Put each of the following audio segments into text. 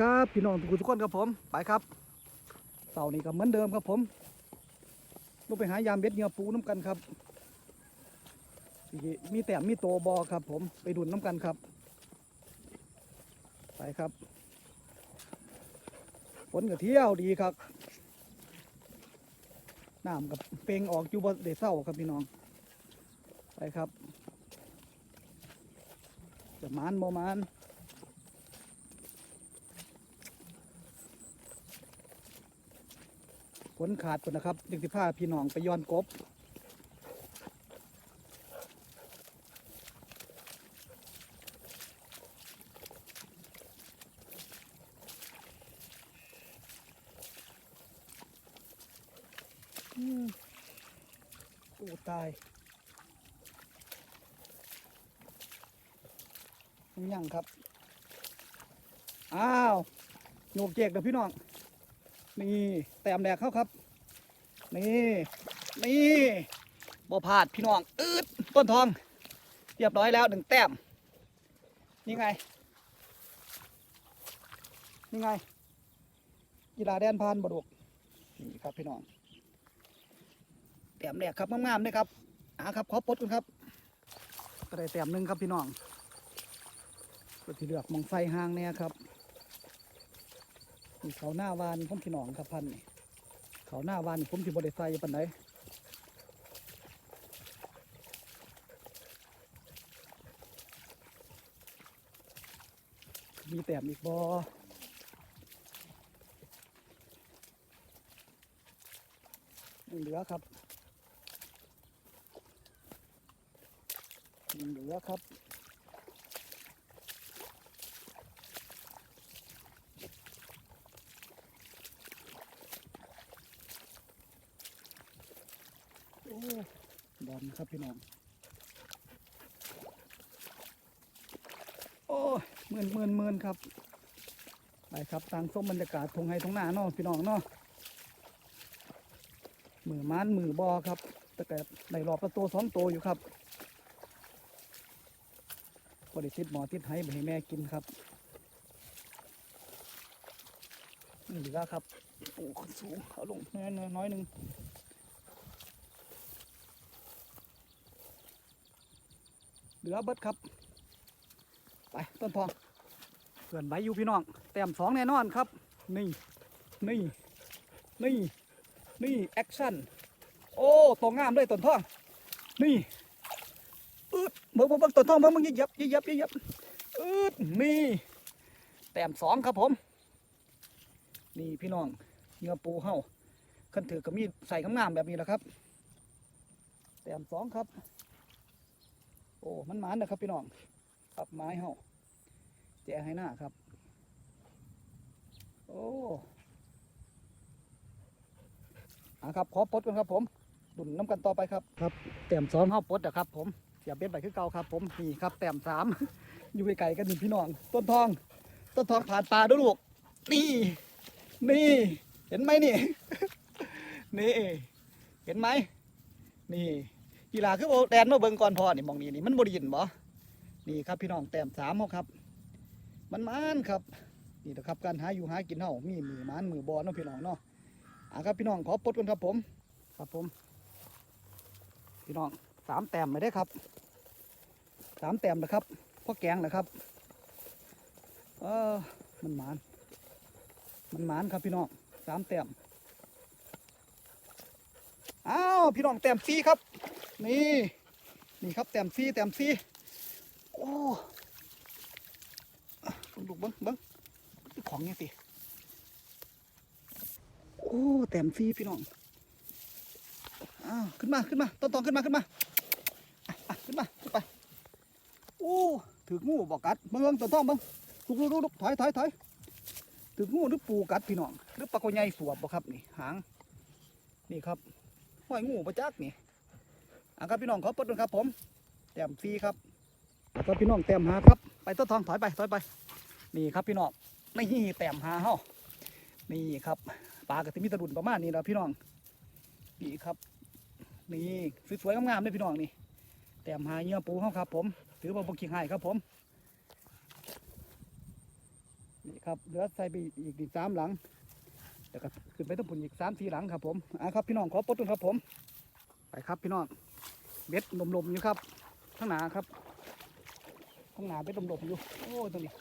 ครับพี่น้องทุกคนทุกคนครับผมไปครับเสาร์นี้ก็เหมือนเดิมครับผมลงไปหายามเบ็ดเงือปูน้ำกันครับมีแต้มมีโตบอครับ ผมไปดุนน้ำกันครับ ไปครับฝนก็เที่ยวดีครับน้ำกับเปลงออกอยู่บนเดเศร้าครับพี่น้อง ไปครับจะมานโมมาน ฝนขาดก่อนนะครับดึงสิผ้าพี่น้องไปย้อนกบอืมโอ้ตายยังครับ อ้าวโยกเจกเด้อพี่น้อง นี่ แต้มแดกเข้าครับ นี่นี่บ่พลาดพี่น้องอืดต้นทอง เรียบร้อยแล้วหนึ่งแต้มนี่ไงนี่ไงกีฬาแดนพานบดกนี่ครับพี่น้องแต้มแรกครับงามๆเลยครับอ่าครับขอปดกันครับก็ได้แต้มหนึ่งครับพี่น้องก็ที่เลือกมองไฟห่างเนี่ยครับนี่เขาหน้าวานผมพี่น้องครับพันนี่ เขาหน้าวานผมที่บริไซปันไหนมีแต้มอีกบอยังเหลือครับยังเหลือครับ โอ้บอลครับพี่น้อง โอ้ยหมื่นหมื่นหมื่นครับ ไปครับทางส้มบรรยากาศทงไฮทงหน้าเนาะพี่น้องเนาะมือม้านมือบอครับ แต่แต่ในรอบประตูสองตัวอยู่ครับบริสิทธิ์หมอทิศไห้ไปให้แม่กินครับนี่เหลือครับ โอ้สูงเอาลงน้อยน้อยหนึ่ง เหลือเบิดครับ ไปต้นทองเพื่อนใบอยู่พี่น้อง แต้มสองแน่นอนครับ นี่ นี่ นี่ นี่แอคชั่น โอ้ตัวงามเลยต้นทอง นี่อืดเบิ่งเบิ่งเบิ่งต้นทองเบิ่งเบิ่งยิบยับยิบยับยิบยับอืดนี่แต้มสองครับผม นี่พี่น้องเนื้อปูเห่าขึ้นถือกับมีดใส่งามแบบนี้แหละครับ แต้มสองครับ โอ้มันหมานนะครับพี่น้องปรับไม้เฮาแจกให้หน้าครับ โอ้อาครับขอปลดกันครับผมดุนน้ำกันต่อไปครับครับแต้มสองเฮาปลดนะครับ ผมเสียบเบ็ดไปคือเก่าครับ ผมนี่ครับแต้มสามอยู่ไกลๆกันหนึ่งพี่น้อง ต้นทอง ต้นทองผ่านป่าด้วยลูกนี่ นี่ เห็นไหมนี่ นี่ เห็นไหมนี่ กีฬาคือโบแดนมาเบิ่งก่อนพอนี่มองนี่นี่มันบริยินบ่นี่ครับพี่น้องแต้มสามเฮาครับ มันมันครับนี่นะครับการหาอยู่หากินเฮามีมือมันมือบอเนาะพี่น้องเนาะอะครับพี่น้องขอปลดกันครับผม ครับผม พี่น้องสามแต้มไม่ได้ครับสามแต้มนะครับพ่อแกงนะครับเออมันหมาน มันหมานครับพี่น้องสามแต้มอ้าวพี่น้องแต้มสี่ครับ นี่ นี่ครับแต้มซีแต้มซีโอ้อะเบิ่งลูเบิ้งเบิ้งของยังติโอ้แต้มซีพี่น้องอ้าวขึ้นมาขึ้นมาต้นตองขึ้นมาขึ้นมาขึ้นมาขึ้นไปโอ้ถืองูบอกกัดเบิ้งต้นตองเบิ้งลุกลุกลุกถอยถอยถอยถืองูหรือปูกัดพี่น้องหรือปลาโกใหญ่สวบบ่ครับนี่หางนี่ครับห้อยงูประจักนี่ อะครับพี่น้องขอปลดด้วยครับผมแต้มฟรีครับครับพี่น้องแต้มหาครับ ไปต้นทองถอยไปถอยไป นี่ครับพี่น้องนี่แต้มหาเฮานี่ครับปลากระติมีตะดุนประมาณนี้นะพี่น้องนี่ครับ นี่สวยๆงามๆเลยพี่น้องนี่แต้มหาเนื้อปูเฮาครับ ผมถือว่าบกขี้หายครับผมนี่ครับเหลือใส่ไปอีกสามหลังแล้วก็ขึ้นไปทั้งปุ่นอีกสามสี่หลังครับผมอะครับพี่น้องขอปลดต้นครับผม ไปครับพี่น้อง เบ็ดลมๆอยู่ครับข้างหนาครับข้างหนาเบ็ดลมๆอยู่โอ้ยตรงนี้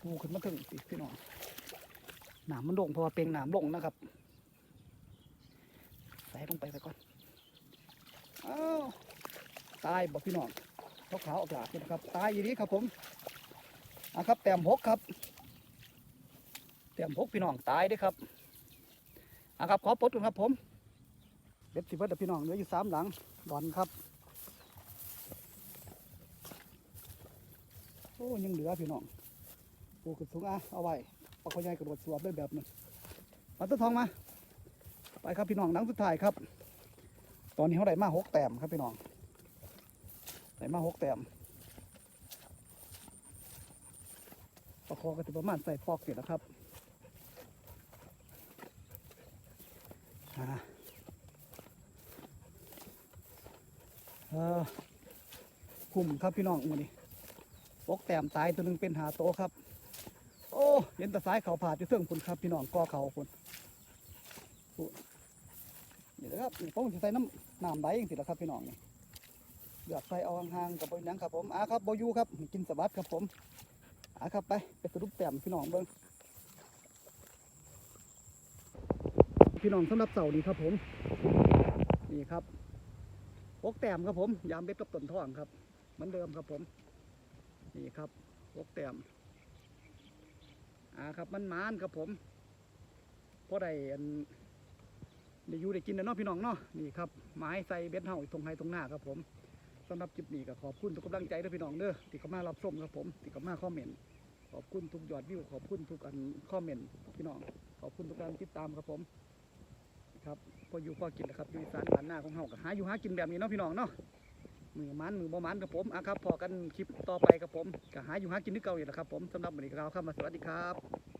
ปูขึ้นมาถึงสิพี่น้องหนามมันลงเพราะว่าเป็นหนามลงนะครับใส่ลงไปไปก่อนอ้าวตายบอกพี่น้องเขาขาวออกหลากนะครับตายอย่างนี้ครับผมอะครับแต้มหกครับแต้มหกพี่น้องตายด้อครับอะครับขอปลดก่อนครับผม เบ็ดสิบเบ็ดพี่น้องเหลืออยู่สามหลังดอนครับโอ้ยังเหลือพี่น้องปูขึ้นสูงอะเอาไว้ปลาคอยใหญ่กระโดดสวบได้แบบนึงมาต้นทองมา ไปครับพี่น้องหนังสุดท้ายครับ ตอนนี้เขาได้มาหกแต้มครับพี่น้องได้มาหกแต้มประคอกันถึงประมาณใส่ฟอกเสร็จแล้วครับอ่าเออ คุ้มครับพี่น้องมือนี้หกแต้มตายตัวหนึงเป็นหาโตครับ โอ้เห็นแตะซ้ายเขาผ่าจะเสื่องคุณครับ พี่น้องก่อเขาคุณนี่แหละครับนี่ผมจะใส่น้ำน้ำไหลอย่างสิละครับพี่น้องนี่เลือกใส่เอาห่างๆกับบหยังครับผมอ่าครับบยูครับกินสวัสดครับผมอ่าครับไปไปสรุปแต้มพี่น้องเบิ้งพี่น้องสำหรับเสาร์นี้ครับผม นี่ครับ พกแต้มครับผม ยามเบ็ดกับต้นท่องครับเหมือนเดิมครับผม นี่ครับพกแต้มอ่าครับมันมานครับผมเพอได้อันได้อยู่ได้กินนะเนาะพี่น้องเนาะนี่ครับไม้ใส่เบ็ดเฮาตรงไฮตรงหน้าครับผมสำหรับคลิปนี้ก็ขอบคุณทุกกำลังใจด้อพี่น้องเด้อที่เข้ามารับชมครับผมที่เข้ามาคอมเมนต์ขอบคุณทุกยอดวิวขอบคุณทุกอันคอมเมนต์พี่น้องขอบคุณทุกการติดตามครับผม ครับพออยู่พอกินนะครับอยู่สานบ้านหน้าของเฮาก็หาอยู่หากินแบบนี้เนาะพี่น้องเนาะมือมันมือบ่มันกับผมอะครับพอกันคลิปต่อไปกับผมก็หาอยู่หากินนึกเก่าอยู่แหละครับผมสำหรับวันนี้ก็ลาครับมาสวัสดีครับ